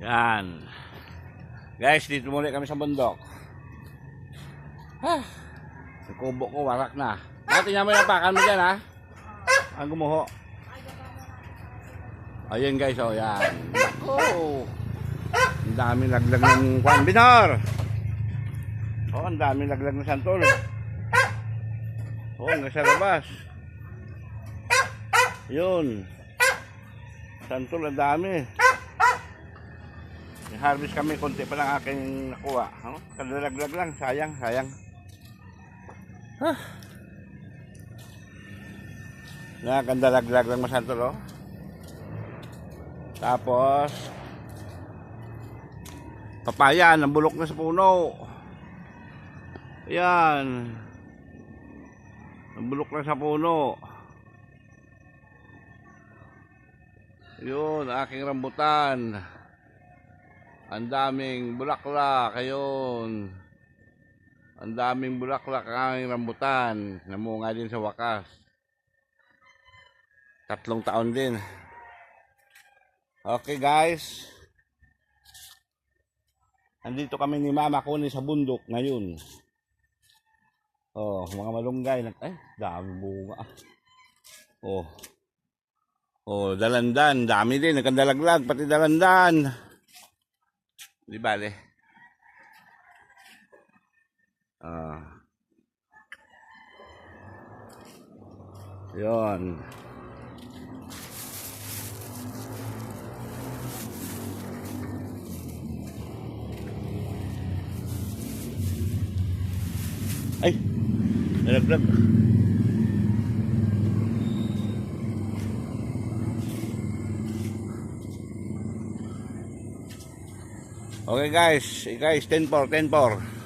Yan. Guys, dito muli kami sa bundok. Ah, sa kubo ko, warak na. Dati niya mo yung pakan mo dyan, ha? Ang gumuho. Ayun guys, oh, yan. Oh. Ang daming laglag ng kwan. Binor! Oh, ang daming laglag ng santol. Oh, nasa labas. Yun. Santol, ang dami. I-harvest kami, konti pa lang aking nakuha. Oh, kadalaglag lang, sayang, sayang. Huh. Nakakandalaglag lang masantol, oh. Tapos, papaya, nabulok na sa puno. Ayan. Nabulok na sa puno. Yun, aking rambutan. Ang daming bulaklak, ayun. Ang daming bulaklak ang rambutan. Namunga din sa wakas. Tatlong taon din. Okay guys. Andito kami ni Mama Kuni sa bundok ngayon. Oh, mga malunggay. Ay, dami bunga. Oh. Oh, dalandan. Dami din. Nagkandalaglag. Pati dalandan. Di bale. Ah. Yun. Ay, nalaglag. Okay guys, guys, 10-4, 10-4.